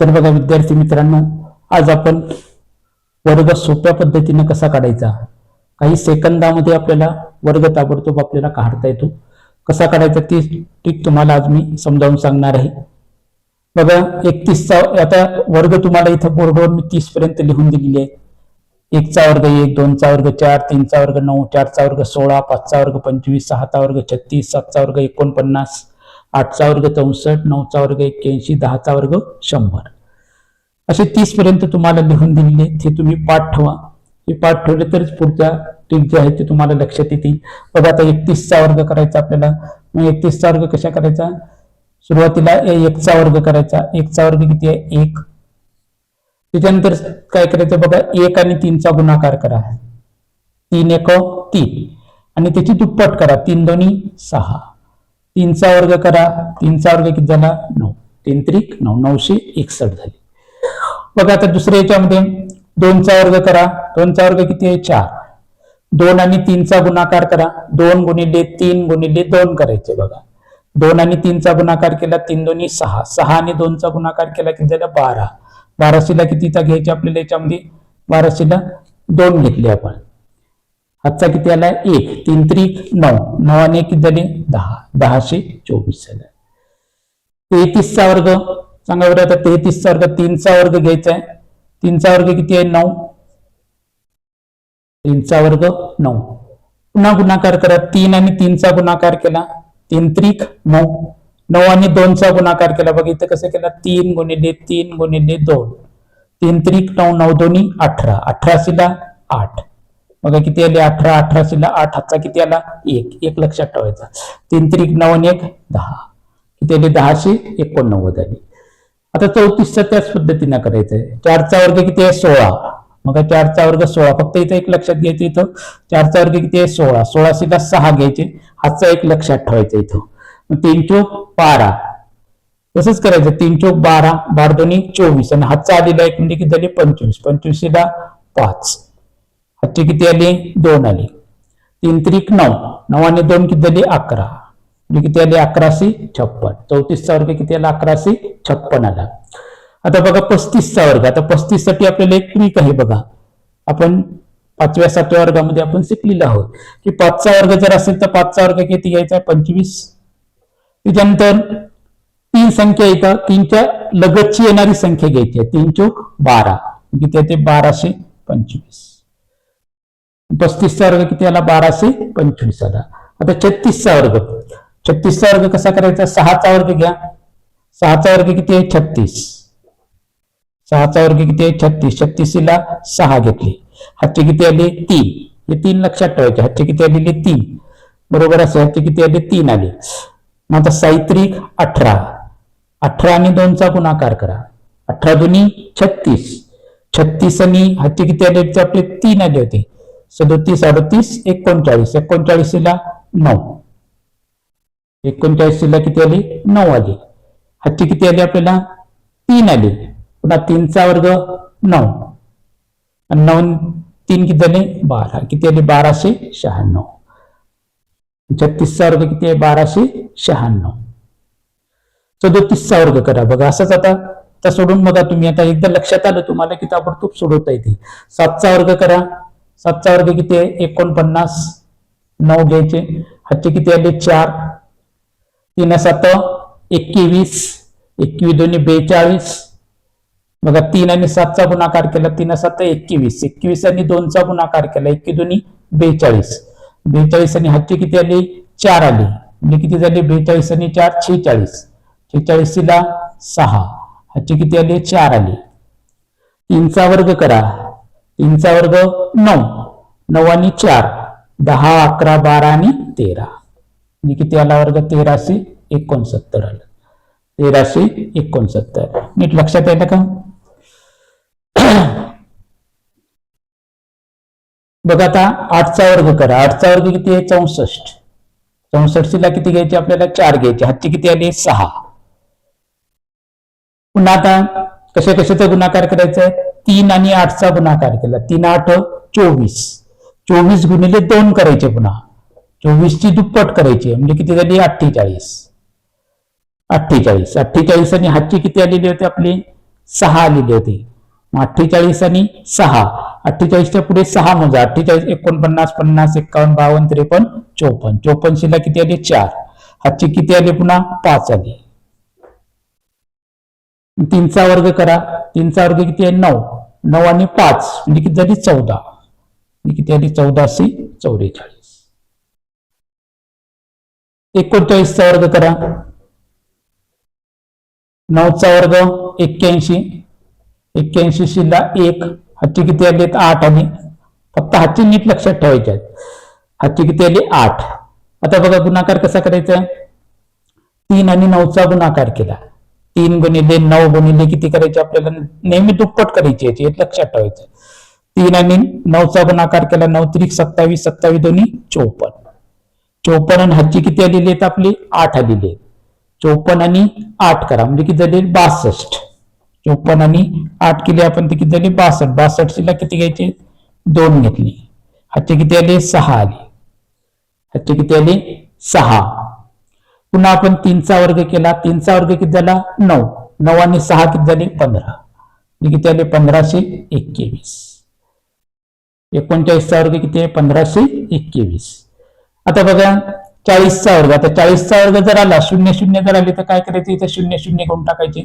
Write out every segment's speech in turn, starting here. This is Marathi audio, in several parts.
तर बघा विद्यार्थी मित्रांनो आज आपण वर्ग सोप्या पद्धतीने कसा काढायचा? काही सेकंदामध्ये आपल्याला वर्ग ताबडतोब आपल्याला काढता येतो. कसा काढायचा ती टीक तुम्हाला आज मी समजावून सांगणार आहे. बघा एकतीसचा आता वर्ग तुम्हाला इथं बोर्डवर मी तीस पर्यंत लिहून दिलेली आहे. एकचा वर्ग एक दोनचा वर्ग चार तीनचा वर्ग नऊ चारचा वर्ग सोळा पाचचा वर्ग पंचवीस सहाचा वर्ग छत्तीस सातचा वर्ग एकोणपन्नास आठचा वर्ग चौसष्ट नऊचा वर्ग एक्क्याऐंशी दहाचा वर्ग शंभर. असे तीस पर्यंत तुम्हाला लिहून दिलेले ते तुम्ही पाठ ठेवा. हे पाठ ठेवले तरच पुढच्या टीक जे आहे ते तुम्हाला लक्षात येतील. बघा आता एकतीसचा वर्ग करायचा आपल्याला. मग एकतीसचा वर्ग कशा करायचा? सुरुवातीला एकचा वर्ग करायचा. एकचा वर्ग किती आहे? एक. त्याच्यानंतर काय करायचं? बघा एक आणि तीनचा गुणाकार करा. तीन एक तीन. आणि त्याची दुप्पट करा. तीन दोन्ही सहा. तीनचा वर्ग करा. तीनचा वर्ग किती झाला? नऊ. तीन त्रिक नऊ. नऊशे एकसष्ट झाले. बघा आता दुसऱ्या याच्यामध्ये दोनचा वर्ग करा. दोनचा वर्ग किती आहे? चार. दोन आणि तीनचा गुणाकार करा. दोन गुणिले तीन गुणिले दोन करायचे बघा. दोन आणि तीनचा गुणाकार केला तीन दोन्ही सहा. सहा आणि दोनचा गुणाकार केला किती झाला? बारा. बाराशेला कितीचा घ्यायचे आपल्याला याच्यामध्ये? बाराशेला दोन घेतले आपण. हातचा किती आला एक तीन त्री नऊ. नऊ आणि एक किती झाले? दहा. दहाशे चोवीस झाला. तेहतीसचा वर्ग. सांगा बरं आता तेहतीसचा वर्ग तीनचा वर्ग घ्यायचा आहे. तीनचा वर्ग किती आहे? नऊ. तीनचा वर्ग नऊ. पुन्हा गुणाकार करा. तीन आणि तीनचा गुणाकार केला. तीन त्रिक नऊ. नऊ आणि दोनचा गुणाकार केला. बघा इथं कसं केला? तीन गुणिले तीन गुणिले दोन. तीन त्रिक नऊ नऊ दोन्ही अठरा. अठराशेला आठ. मग किती आले? अठरा अठराशेला आठ हातचा किती आला? एक. एक लक्षात ठेवायचा. तीन त्रिक नऊ आणि एक दहा. किती आले? दहाशे एकोणनव्वद आली. आता चौतीसचा त्याच पद्धतीनं करायचं आहे चारचा वर्ग किती आहे? सोळा. मग चारचा वर्ग सोळा? फक्त इथं एक लक्षात घ्यायचं इथं. चारचा वर्ग किती आहे? सोळा. सोळाशेला सहा घ्यायचे. हातचा एक लक्षात ठेवायचा इथं. मग तीन चोक बारा. तसंच करायचं. तीन चोक बारा बारा दोन्ही चोवीस. आणि हातचा आलेला एक म्हणजे किती झाले? पंचवीस. पंचवीसशेला पाच. हत्ती किती आले? दोन आले. तीन त्रिक नऊ. नऊ आणि दोन किती झाली अकरा. म्हणजे किती आले? अकराशे छप्पन. चौतीसचा वर्ग किती आला? अकराशे छप्पन आला. आता बघा पस्तीसचा वर्ग. आता पस्तीससाठी आपल्याला एक ट्रिक आहे बघा. आपण पाचव्या सातव्या वर्गामध्ये आपण शिकलेलो आहोत. की पाचचा वर्ग जर असेल तर पाचचा वर्ग किती घ्यायचा? आहे पंचवीस. त्याच्यानंतर तीन संख्या येतात तीनच्या लगतची येणारी संख्या घ्यायची आहे. तीन चौक बारा. किती येते? बाराशे पंचवीस. पस्तीसचा वर्ग किती आला? बाराशे पंचवीस आला. आता छत्तीसचा वर्ग. छत्तीसचा वर्ग कसा करायचा? सहाचा वर्ग घ्या. सहाचा वर्ग किती आहे? छत्तीस. सहाचा वर्ग किती आहे? छत्तीस. छत्तीसला सहा घेतले. हातचे किती आले? तीन. हे तीन लक्षात ठेवायचे. हातचे किती आलेले तीन. बरोबर असे हातचे किती आले? तीन आले. मग आता साहित्रिक अठरा. अठरा आणि दोनचा गुणाकार करा. अठरा दोन्ही छत्तीस. छत्तीस आणि हातचे किती आले? आपले तीन आले होते. सदोतीस अडतीस एकोणचाळीस. एकोणचाळीसला नऊ. एकोणचाळीसला किती आली? नऊ आली. हातचे किती आली आपल्याला? तीन आली. पुन्हा तीनचा वर्ग नऊ. आणि नऊ तीन किती आले बारा. किती आले? बाराशे शहाण्णव. छत्तीसचा वर्ग किती आहे? बाराशे शहाण्णव. सदोतीसचा वर्ग करा. बघा असंच आता आता सोडून बघा तुम्ही. आता एकदा लक्षात आलं तुम्हाला की ताबडतोब सोडवता येते. सातचा वर्ग करा. सातचा वर्ग किती आहे? एकोणपन्नास. नऊ घ्यायचे. हातचे किती आले? चार. तीन सात एकवीस. एकवीस दोन्ही बेचाळीस. बघा तीन आणि सातचा गुणाकार केला. तीन सात एकवीस. एकवीस आणि दोनचा गुणाकार केला. एकवीस दोन्ही बेचाळीस. बेचाळीस आणि हातचे किती आले? चार आले. म्हणजे किती झाले? बेचाळीस आणि चार छेचाळीस. छेचाळीसला सहा. हातचे किती आले? चार आले. तीनचा वर्ग करा. तीनचा वर्ग नऊ. नऊ आणि चार. दहा अकरा बारा आणि तेरा. म्हणजे किती आला वर्ग? तेराशे एकोणसत्तर आलं. तेराशे एकोणसत्तर. नीट लक्षात येतं का? बघा आता आठचा वर्ग करा. आठचा वर्ग किती आहे? चौसष्ट. चौसष्टला किती घ्यायचे आपल्याला? चार घ्यायचे. हातची किती आली? सहा. पुन्हा आता कशा कशाचा गुणाकार करायचा? आहे तीन आणि आठचा गुणाकार केला. तीन आठ चोवीस. चोवीस गुणिले दोन करायचे पुन्हा. चोवीसची दुप्पट करायची. म्हणजे किती झाली? अठ्ठेचाळीस. अठ्ठेचाळीस. अठ्ठेचाळीस आणि हातची किती आलेली होती आपली? सहा आलेली होती. मग अठ्ठेचाळीस आणि सहा. अठ्ठेचाळीसच्या पुढे सहा मोजा. अठ्ठेचाळीस एकोणपन्नास पन्नास एकावन्न बावन्न त्रेपन्न चोपन्न. चोपन्नशीला किती आले? चार. हातचे किती आले पुन्हा? पाच आले. तीनचा वर्ग करा. तीनचा वर्ग किती आहे? नऊ. नऊ आणि पाच म्हणजे किती झाली? चौदा. म्हणजे किती आली? चौदाशे चौवेचाळीस एकोणचाळीसचा वर्ग करा. नऊचा वर्ग एक्क्याऐंशी. एक्क्याऐंशी शिल्ला एक. हातचे किती आले? आठ आणि फक्त हातचे नीट लक्षात ठेवायचे आहेत. हातचे किती आले? आठ. आता बघा गुणाकार कसा करायचा? आहे तीन आणि नऊचा गुणाकार केला. तीन गुणिले नऊ गुणिले किती करायचे आपल्याला? नेहमी दुप्पट करायची याची हे लक्षात ठेवायचं. तीन आणि नऊचा गुणाकार केला नऊ त्रिक सत्तावीस सत्तावीस दोन्ही चौपन्न. चौपन्न आणि हातची किती आलेली आहेत आपली? आठ आलेली आहेत. चौपन्न आणि आठ करा म्हणजे किती झाले? बासष्ट. चौपन्न आणि आठ केले आपण ते किती झाले? बासष्ट. बासष्टला किती घ्यायचे? दोन घेतली. हातचे किती आले? सहा आले. हातचे किती आले? सहा. पुन्हा आपण तीनचा वर्ग केला. तीनचा वर्ग किती झाला? नऊ. नऊ आणि सहा किती झाले? पंधरा. म्हणजे किती आले पंधराशे एक्केवीस एकोणचाळीसचा वर्ग किती आहे? पंधराशे एक्केवीस आता बघा चाळीसचा वर्ग. आता चाळीसचा वर्ग जर आला शून्य शून्य जर आले तर काय करायचं? इथे शून्य शून्य करून टाकायचे.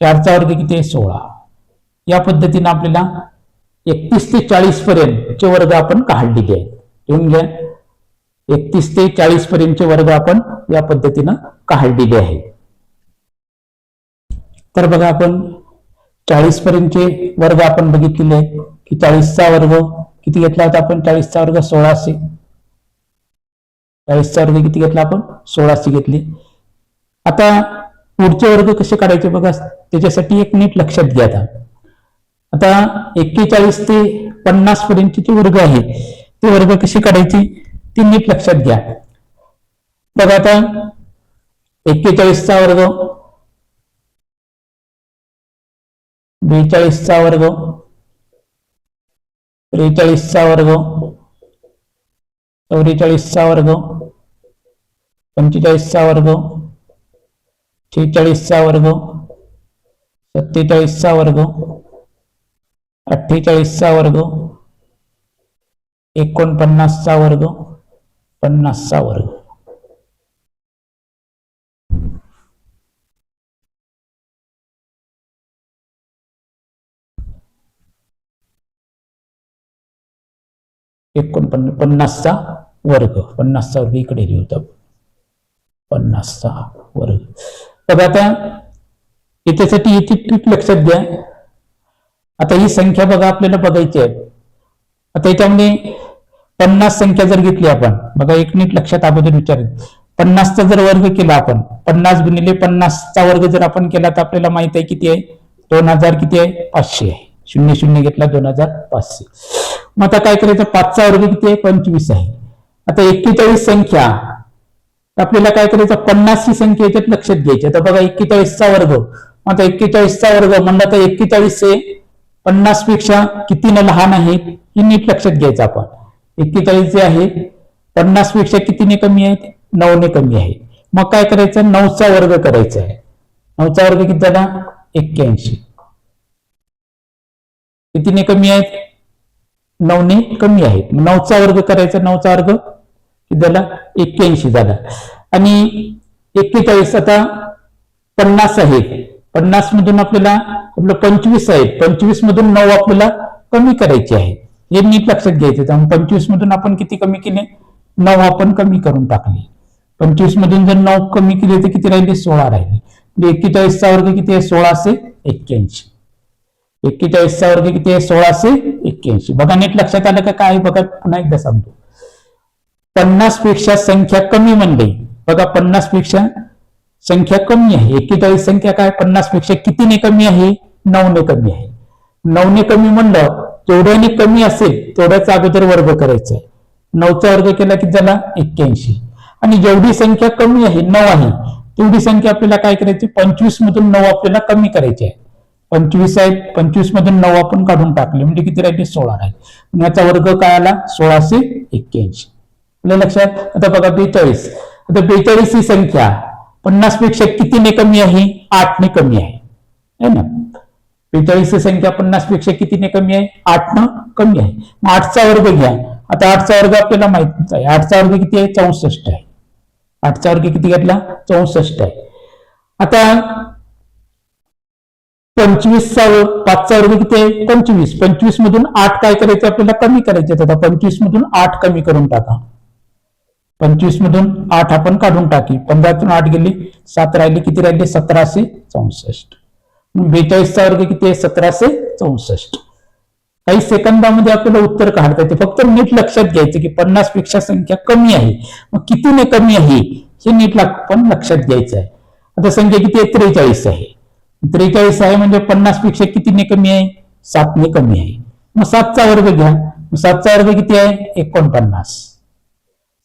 चारचा वर्ग किती आहे? सोळा. या पद्धतीने आपल्याला एकतीस ते चाळीस पर्यंतचे वर्ग आपण काढलेले आहेत. घेऊन घ्या. एकतीस ते चाळीस पर्यंतचे वर्ग आपण या पद्धतीनं काढलेले आहे तर बघा आपण चाळीस पर्यंतचे वर्ग आपण बघितलेले आहेत. की चाळीसचा वर्ग किती घेतला होता आपण? चाळीसचा वर्ग सोळाशे. चाळीसचा वर्ग किती घेतला आपण? सोळाशे घेतले. आता पुढचे वर्ग कसे काढायचे बघा त्याच्यासाठी एक नीट लक्षात घ्या आता. आता एक्केचाळीस ते पन्नास पर्यंतचे जे वर्ग आहेत ते वर्ग कसे काढायचे? ते नीट लक्षात घ्या. बघा आता एक्केचाळीसचा वर्ग. बेचाळीसचा वर्ग. त्रेचाळीसचा वर्ग. चौवेचाळीसचा वर्ग. पंचेचाळीसचा वर्ग. शेहेचाळीसचा वर्ग. सत्तेचाळीसचा वर्ग. अठ्ठेचाळीसचा वर्ग. एकोणपन्नासचा वर्ग. पन्नासचा वर्ग. एकोणपन्न पन्नासचा वर्ग. पन्नासचा वर्ग इकडे लिहितो पन्नासचा वर्ग. बघा आता याच्यासाठी याची ट्रिक लक्षात घ्या. आता ही संख्या बघा आपल्याला बघायची आहे. आता याच्यामध्ये पन्नास संख्या जर घेतली आपण बघा एक नीट लक्षात अगोदर विचारेल. पन्नासचा जर वर्ग केला आपण पन्नास गुणिले पन्नासचा वर्ग जर आपण केला तर आपल्याला माहीत आहे किती आहे? दोन हजार किती आहे? पाचशे आहे. शून्य शून्य घेतला दोन हजार पाचशे. मग आता काय करायचं? पाचचा वर्ग किती आहे? पंचवीस आहे. आता एक्केचाळीस संख्या आपल्याला काय करायचं? पन्नास ही संख्या याच्यात लक्षात घ्यायची. आता बघा एक्केचाळीसचा वर्ग. मग आता एक्केचाळीसचा वर्ग म्हणलं तर एक्केचाळीस हे पन्नासपेक्षा कितीनं लहान आहे? हे नीट लक्षात घ्यायचं आपण. एक्केचाळीस जे आहे. पन्नासपेक्षा कितीने कमी आहेत? नऊने कमी आहे. मग काय करायचं? नऊचा वर्ग करायचा आहे. नऊचा वर्ग किती झाला? एक्क्याऐंशी. कितीने कमी आहेत? नऊने कमी आहेत. नऊचा वर्ग करायचा. नऊचा वर्ग किती झाला? एक्क्याऐंशी झाला. आणि एक्केचाळीस आता पन्नास आहे. पन्नास मधून आपल्याला आपलं पंचवीस आहे. पंचवीस मधून नऊ आपल्याला कमी करायचे आहे. हे नीट लक्षात घ्यायचं त्यामुळे पंचवीस मधून आपण किती कमी केले? नऊ आपण कमी करून टाकले. पंचवीस मधून जर नऊ कमी केले तर किती राहिले? सोळा राहिले. म्हणजे एक्केचाळीसचा वर्ग किती आहे? सोळाशे एक्क्याऐंशी. एक्केचाळीसचा वर्ग किती आहे? सोळाशे एक्क्याऐंशी. बघा नीट लक्षात आलं का काय बघा पुन्हा एकदा सांगतो. पन्नासपेक्षा संख्या कमी म्हणली. बघा पन्नासपेक्षा संख्या कमी आहे. एक्केचाळीस संख्या काय? पन्नासपेक्षा कितीने कमी आहे? नऊने कमी आहे. नऊने कमी म्हणलं जेवढ्याने कमी असेल तेवढ्याच अगोदर वर्ग करायचा आहे. नऊचा वर्ग केला की झाला? एक्क्याऐंशी. आणि जेवढी संख्या कमी आहे नऊ आहे तेवढी संख्या आपल्याला काय करायची? पंचवीस मधून नऊ आपल्याला कमी करायची आहे. पंचवीस आहेत पंचवीस मधून नऊ आपण काढून टाकले. म्हणजे किती राहिले? सोळा राहिले. याचा वर्ग काय आला? सोळाशे एक्क्याऐंशी. आपल्या लक्षात? आता बघा बेचाळीस. आता बेचाळीस ही संख्या. पन्नासपेक्षा कितीने कमी आहे? आठने कमी आहे. है ना? बेचाळीसची संख्या पन्नासपेक्षा कितीने कमी आहे? आठ न कमी आहे. मग आठचा वर्ग घ्या. आता आठचा वर्ग आपल्याला माहितीच आहे. आठचा वर्ग किती आहे? चौसष्ट आहे. आठचा वर्ग किती घेतला? चौसष्ट आहे. आता पंचवीसचा वर्ग पाचचा वर्ग किती आहे? पंचवीस. पंचवीस मधून आठ काय करायचं? आपल्याला कमी करायचे आता पंचवीस मधून आठ कमी करून टाका. पंचवीस मधून आठ आपण काढून टाकी. पंधरातून आठ गेली. सात राहिली. किती राहिली? सतराशे चौसष्ट. बेचाळीसचा वर्ग किती आहे? सतराशे चौसष्ट. काही सेकंदामध्ये आपल्याला उत्तर काढता येते. फक्त नीट लक्षात घ्यायचं की पन्नासपेक्षा संख्या कमी आहे. मग कितीने कमी आहे? हे नीट पण लक्षात घ्यायचं आहे. आता संख्या किती आहे? त्रेचाळीस आहे. त्रेचाळीस आहे म्हणजे पन्नासपेक्षा कितीने कमी आहे? सातने कमी आहे. मग सातचा वर्ग घ्या. मग सातचा वर्ग किती आहे? एकोणपन्नास.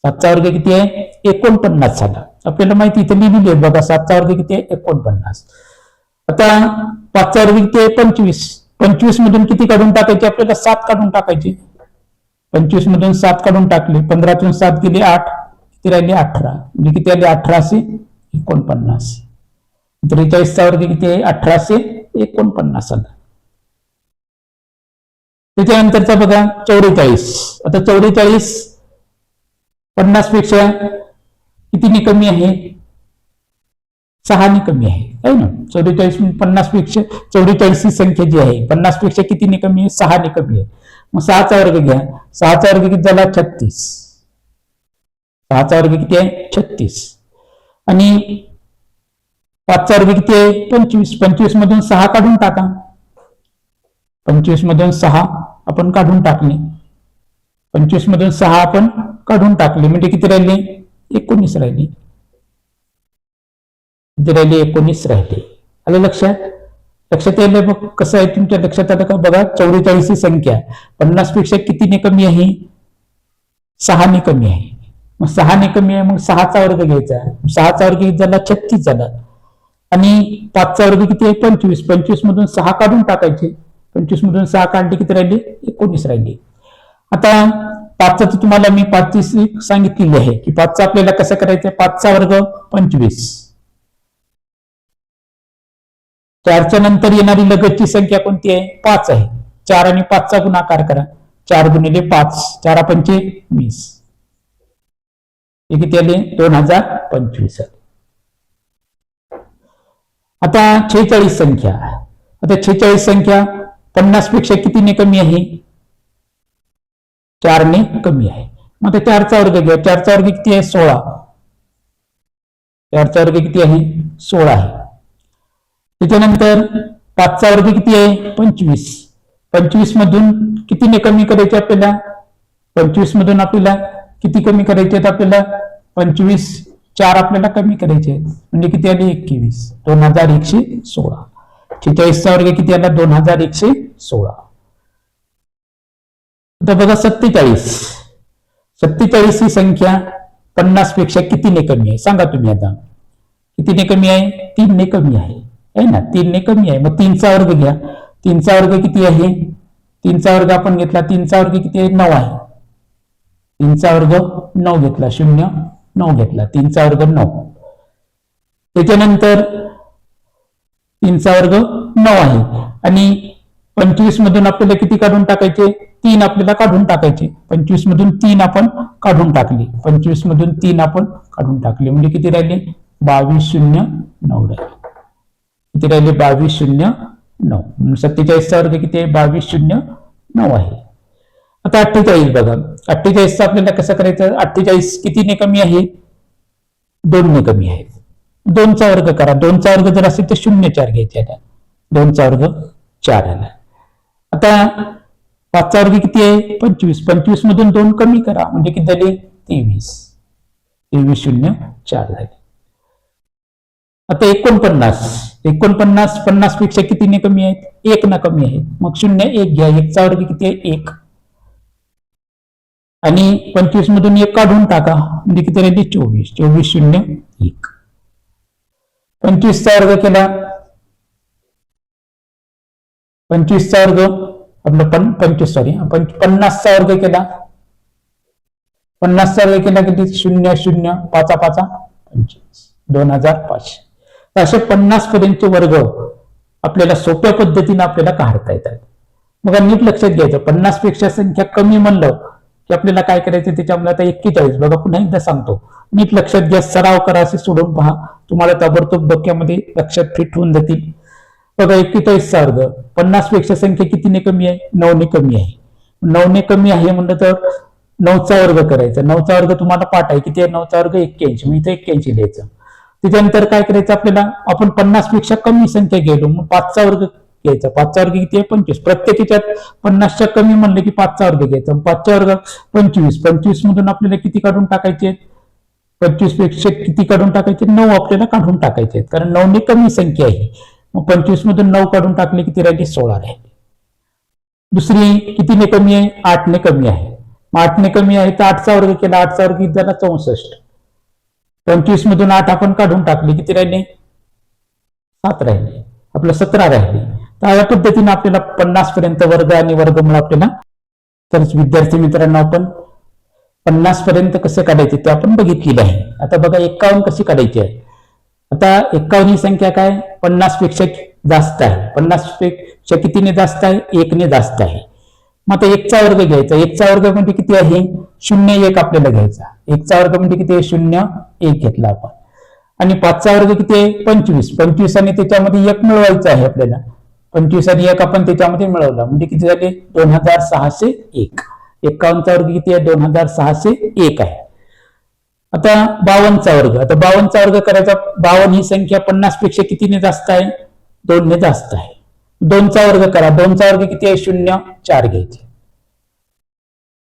सातचा वर्ग किती आहे? एकोणपन्नास झाला. आपल्याला माहिती इथे लिहिलेली आहे. बघा सातचा वर्ग किती आहे? एकोणपन्नास. आता पाचचा वर्ग किती आहे? पंचवीस. पंचवीस मधून किती काढून टाकायचे? आपल्याला सात काढून टाकायचे. पंचवीस मधून सात काढून टाकले. पंधरातून सात गेले आठ. किती राहिले? अठरा. म्हणजे किती आले? अठराशे एकोणपन्नास. त्रेचाळीसचा वर्ग किती आहे? अठराशे एकोणपन्नास आला त्याच्यानंतरचा बघा चौवेचाळीस. आता चौवेचाळीस पन्नासपेक्षा कितीने कमी आहे? सहाने कमी आहे आहे ना? चौवेचाळीस पन्नासपेक्षा चौवेचाळीस ही संख्या जी आहे पन्नासपेक्षा कितीने कमी आहे? सहाने कमी आहे. मग सहाचा वर्ग घ्या. सहाचा वर्ग किती झाला? छत्तीस. सहाचा वर्ग किती आहे? छत्तीस. आणि पाचचा वर्ग किती आहे? पंचवीस. पंचवीस मधून सहा काढून टाका. पंचवीस मधून सहा आपण काढून टाकले. पंचवीस मधून सहा आपण काढून टाकले. म्हणजे किती राहिले? एकोणीस राहिले. किती राहिले एकोणीस राहिले आलं लक्षात? लक्षात यायला मग कसं आहे तुमच्या लक्षात आलं का? बघा चौवेचाळीस ही संख्या. पन्नासपेक्षा कितीने कमी आहे? सहाने कमी आहे. मग सहाने कमी आहे मग सहाचा वर्ग घ्यायचा. सहाचा वर्ग किती झाला? छत्तीस झाला. आणि पाचचा वर्ग किती आहे? पंचवीस. पंचवीस मधून सहा काढून टाकायचे. पंचवीस मधून सहा काढले किती राहिले? एकोणीस राहिले. आता पाचचा तर तुम्हाला मी पाचवीस सांगितलेली आहे की पाचचा आपल्याला कसं करायचं पाचचा वर्ग पंचवीस. चारच्या नंतर येणारी लगतची संख्या कोणती आहे? पाच आहे. चार आणि पाचचा गुणाकार करा. चार गुणिले पाच. चारा पंचे वीस. हे किती आले? दोन हजार पंचवीस आले. आता छेचाळीस संख्या. आता छेचाळीस संख्या पन्नासपेक्षा कितीने कमी आहे? चारने कमी आहे. मग आता चारचा वर्ग घ्या. चारचा वर्ग किती आहे? सोळा. चारचा वर्ग किती आहे? सोळा आहे. त्याच्यानंतर पाचचा वर्ग किती आहे? पंचवीस. पंचवीस मधून कितीने कमी करायचे आपल्याला? पंचवीस मधून आपल्याला किती कमी करायचे आहेत आपल्याला? पंचवीस चार आपल्याला कमी करायचे आहेत. म्हणजे किती आले? एकवीस. दोन हजार एकशे सोळा. छेचाळीसचा वर्ग किती आला? दोन हजार एकशे सोळा. आता बघा सत्तेचाळीस. सत्तेचाळीस ही संख्या पन्नासपेक्षा कितीने कमी आहे? सांगा तुम्ही आता. कितीने कमी आहे? तीनने कमी आहे. आहे ना तीनने कमी आहे. मग तीनचा वर्ग घ्या. तीनचा वर्ग किती आहे? तीनचा वर्ग आपण घेतला तीनचा वर्ग किती आहे? नऊ आहे. तीनचा वर्ग नऊ घेतला शून्य नऊ घेतला तीनचा वर्ग नऊ. त्याच्यानंतर तीनचा वर्ग नऊ आहे. आणि पंचवीस मधून आपल्याला किती काढून टाकायचे? तीन आपल्याला काढून टाकायचे. पंचवीस मधून तीन आपण काढून टाकले. पंचवीस मधून तीन आपण काढून टाकले. म्हणजे किती राहिले? बावीस शून्य नऊ राहिले. किती राहिले? बावीस शून्य नऊ. सत्तेचाळीसचा वर्ग किती आहे? बावीस शून्य नऊ आहे. आता अठ्ठेचाळीस बघा. अठ्ठेचाळीसचा आपल्याला कसं करायचं? अठ्ठेचाळीस कितीने कमी आहे? दोनने कमी आहे. दोनचा वर्ग करा. दोनचा वर्ग जर असेल तर शून्य चार घ्यायचे आता. दोनचा वर्ग चार आला. आता पाचचा वर्ग किती आहे? पंचवीस. पंचवीस मधून दोन कमी करा. म्हणजे किती झाले? तेवीस. तेवीस शून्य चार झाले. आता एकोणपन्नास एकोणपन्नास पन्नासपेक्षा कितीने कमी आहेत? एक ना कमी आहे. मग शून्य एक घ्या. एकचा वर्ग किती आहे? एक. आणि पंचवीस मधून एक काढून टाका. म्हणजे किती राहिली? चोवीस. चोवीस शून्य एक. पंचवीसचा वर्ग केला. पंचवीसचा वर्ग आपलं पण पंचवीस सॉरी पन्नासचा वर्ग केला. पन्नासचा वर्ग केला किती? शून्य शून्य पाचा पाचा पंचवीस. दोन हजार पाचशे. असे पन्नास पर्यंतचे वर्ग आपल्याला सोप्या पद्धतीने आपल्याला काढता येतात. मग नीट लक्षात घ्यायचं. पन्नासपेक्षा संख्या कमी म्हणलं की आपल्याला काय करायचं? त्याच्यामुळे आता एक्केचाळीस. बघा पुन्हा एकदा सांगतो. नीट लक्षात घ्या. सराव करा असे सोडून पहा. तुम्हाला ताबडतोब डोक्यामध्ये लक्षात फिट होऊन जातील. बघा एक्केचाळीसचा अर्ग पन्नासपेक्षा संख्या कितीने कमी आहे? नऊने कमी आहे. नऊने कमी आहे म्हणलं तर नऊचा वर्ग करायचा. नऊचा वर्ग तुम्हाला पाठ आहे. किती आहे? नऊचा वर्ग एक्क्याऐंशी. मी इथं एक्क्याऐंशी लिहायचं. त्याच्यानंतर काय करायचं आपल्याला? आपण पन्नासपेक्षा कमी संख्या गेलो मग पाचचा वर्ग घ्यायचा. पाचचा वर्ग किती आहे? पंचवीस. प्रत्येक याच्यात पन्नासच्या कमी म्हणलं की पाचचा वर्ग घ्यायचा. पाचचा पाचच्या वर्ग पंचवीस. पंचवीस मधून आपल्याला किती काढून टाकायचे पंचवीसपेक्षा किती काढून टाकायचे नऊ आपल्याला काढून टाकायचे आहेत. कारण नऊने कमी संख्या आहे. मग पंचवीस मधून नऊ काढून टाकले किती राहिली सोळा राहिले दुसरी कितीने कमी आहे? आठने कमी आहे. मग आठने कमी आहे तर आठचा वर्ग केला. आठचा वर्ग किती झाला? चौसष्ट. पंचवीस मधून आठ आपण काढून टाकले किती राहिले? सात राहिले. आपलं सतरा राहिले. तर या पद्धतीने आपल्याला पन्नास पर्यंत वर्ग आणि वर्गमूळ आपल्याला तर विद्यार्थी मित्रांनो आपण पन्नास पर्यंत कसे काढायचे ते आपण बघितलेले आहे. आता बघा एक्कावन्न कशी काढायची? आहे आता एक्कावन्न ही संख्या काय? पन्नासपेक्षा जास्त आहे. पन्नासपेक्षा कितीने जास्त आहे? एकने जास्त आहे. मग आता एकचा वर्ग घ्यायचा. एकचा वर्ग म्हणजे किती आहे? शून्य एक आपल्याला घ्यायचा. एकचा वर्ग म्हणजे किती आहे? शून्य एक घेतला आपण. आणि पाचचा वर्ग किती आहे? पंचवीस. पंचवीस आणि त्याच्यामध्ये एक मिळवायचं आहे आपल्याला. पंचवीस आणि एक आपण त्याच्यामध्ये मिळवला. म्हणजे किती झाले? दोन हजार सहाशे एक. एकावन्नचा वर्ग किती आहे? दोन हजार सहाशे एक आहे. आता बावनचा वर्ग. आता बावनचा वर्ग करायचा. बावन्न ही संख्या पन्नासपेक्षा कितीने जास्त आहे? दोनने जास्त आहे. दोनचा वर्ग करा. दोनचा वर्ग किती आहे? शून्य चार घ्यायचे.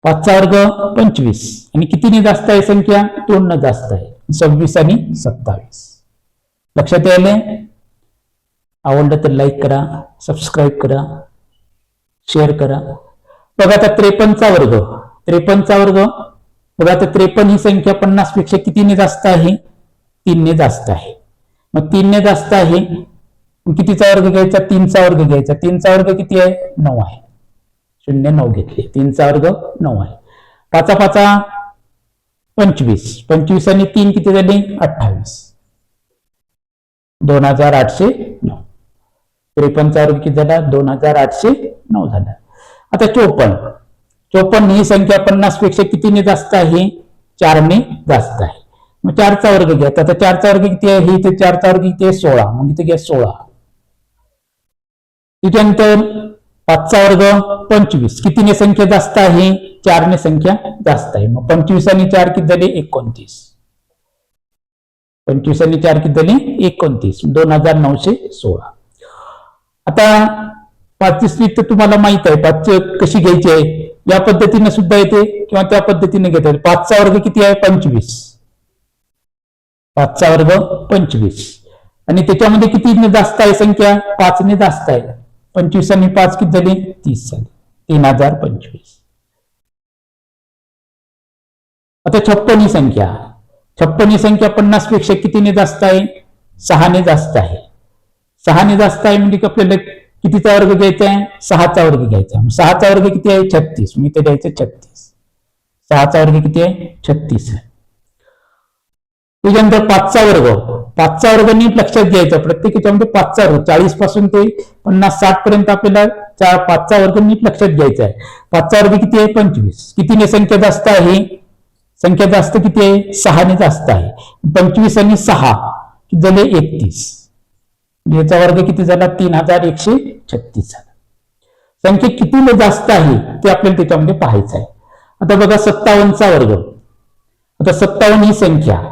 पाचचा वर्ग पंचवीस. आणि कितीने जास्त आहे संख्या? दोन जास्त आहे. सव्वीस आणि सत्तावीस. लक्षात यायले आवडलं तर लाईक करा सबस्क्राईब करा शेअर करा. बघा आता त्रेपन्नचा वर्ग. त्रेपन्नचा वर्ग बघा आता त्रेपन्न ही संख्या पन्नासपेक्षा कितीने जास्त आहे? तीनने जास्त आहे. मग तीनने जास्त आहे कितीचा वर्ग घ्यायचा? तीनचा वर्ग घ्यायचा. तीनचा वर्ग किती आहे? नऊ आहे. शून्य नऊ घेतले. तीनचा वर्ग नऊ आहे. पाचा पाचा पंचवीस. पंचवीस आणि तीन किती झाले? अठ्ठावीस. दोन हजार आठशे नऊ. त्रेपन्नचा वर्ग किती झाला? दोन हजार आठशे नऊ झाला. आता चोपन्न. चोपन्न ही संख्या पन्नासपेक्षा कितीने जास्त आहे? चारने जास्त आहे. मग चारचा वर्ग घ्या. आता चारचा वर्ग किती आहे? हे इथे चारचा वर्ग किती आहे? सोळा. मग इथे घ्या सोळा. त्याच्यानंतर पाचचा वर्ग पंचवीस. कितीने संख्या जास्त आहे? चारने संख्या जास्त आहे. मग पंचवीस आणि चार किती झाले? एकोणतीस. पंचवीस आणि चार किती झाले? एकोणतीस. दोन हजार नऊशे सोळा. आता पाचची तर तुम्हाला माहीत आहे. पाच कशी घ्यायची? आहे या पद्धतीने सुद्धा येते किंवा त्या पद्धतीने घेता येते. पाचचा वर्ग किती आहे? पंचवीस. पाचचा वर्ग पंचवीस. आणि त्याच्यामध्ये किती जास्त आहे संख्या? पाचने जास्त आहे. पंचवीस आणि पाच किती झाली? तीस झाली. तीन हजार पंचवीस. आता छप्पन ही संख्या. छप्पन ही संख्या पन्नासपेक्षा कितीने जास्त आहे? सहाने जास्त आहे. सहाने जास्त आहे म्हणजे आपल्याला कितीचा वर्ग घ्यायचा आहे? सहाचा वर्ग घ्यायचा आहे. सहाचा वर्ग किती आहे? छत्तीस. मी ते द्यायचं छत्तीस. सहाचा वर्ग किती आहे? छत्तीस आहे. त्याच्यानंतर पाचचा वर्ग. पाचचा वर्ग नीट लक्षात घ्यायचा. प्रत्येक याच्यामध्ये पाचचा वर्ग. चाळीसपासून ते पन्नास साठ पर्यंत आपल्याला चार पाचचा वर्ग नीट लक्षात घ्यायचा आहे. पाचचा वर्ग किती आहे? पंचवीस. कितीने संख्या जास्त आहे? संख्या जास्त किती आहे? सहाने जास्त आहे. पंचवीस आणि सहा किती झाले एकतीस. याचा वर्ग किती झाला? तीन हजार एकशे छत्तीस झाला. संख्या कितीने जास्त आहे? ते आपल्याला त्याच्यामध्ये पाहायचं आहे. आता बघा सत्तावन्नचा वर्ग. आता सत्तावन्न ही संख्या.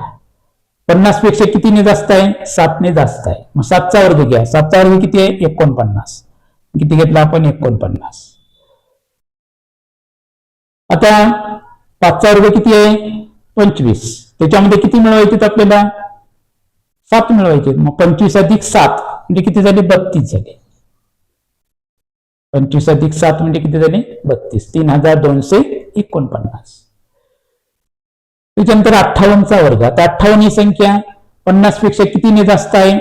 पन्नासपेक्षा कितीने जास्त आहे? सातने जास्त आहे. मग सातचा वर्ग घ्या. सातचा वर्ग किती आहे? एकोणपन्नास. किती घेतला आपण? एकोणपन्नास. आता पाचचा वर्ग किती आहे? पंचवीस. त्याच्यामध्ये किती मिळवायचे आपल्याला? सात मिळवायचे मग पंचवीस अधिक सात म्हणजे किती झाले? बत्तीस झाले. पंचवीस अधिक सात म्हणजे किती झाले? बत्तीस. तीन हजार दोनशे एकोणपन्नास. त्याच्यानंतर अठ्ठावन्नचा वर्ग. आता अठ्ठावन्न ही संख्या पन्नासपेक्षा कितीने जास्त आहे?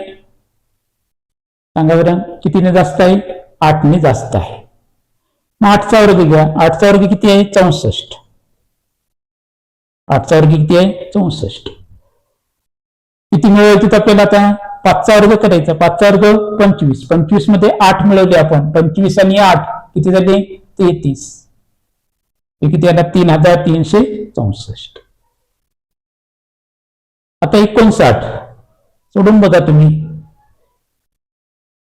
सांगा बरं. कितीने जास्त आहे? आठने जास्त आहे. मग आठचा वर्ग घ्या. आठचा वर्ग किती आहे? चौसष्ट. आठचा वर्ग किती आहे? चौसष्ट. किती मिळवायचे आपल्याला आता? पाचचा वर्ग करायचा. पाचचा वर्ग पंचवीस. पंचवीसमध्ये आठ मिळवले आपण. पंचवीस आणि आठ किती झाले? तेहतीस. हे किती आला? तीन हजार तीनशे चौसष्ट. आता एकोणसाठ. सोडून बघा तुम्ही.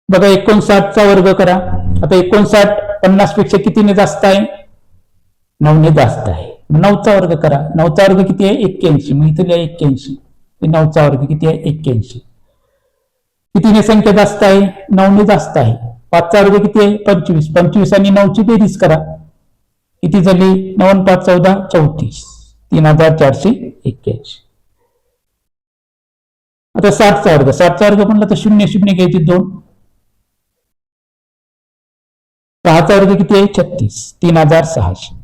बघा एकोणसाठचा वर्ग करा. आता एकोणसाठ पन्नासपेक्षा कितीने जास्त आहे? नऊने जास्त आहे. नऊचा वर्ग करा. नऊचा वर्ग किती आहे? एक्क्याऐंशी. मग इथे लिहा एक्क्याऐंशी नऊचा वर्ग किती आहे? एक्क्याऐंशी. कितीने संख्या जास्त आहे? नऊने जास्त आहे. पाचचा वर्ग किती आहे? पंचवीस. पंचवीस आणि नऊची बेरीज करा. किती झाली? नवन पाच चौदा चौतीस. तीन हजार चारशे एक्क्याऐंशी. आता साठचा वर्ग साठचा वर्ग म्हणलं तर शून्य शून्य घ्यायचे दोन. सहाचा वर्ग किती आहे? छत्तीस. तीन हजार सहाशे.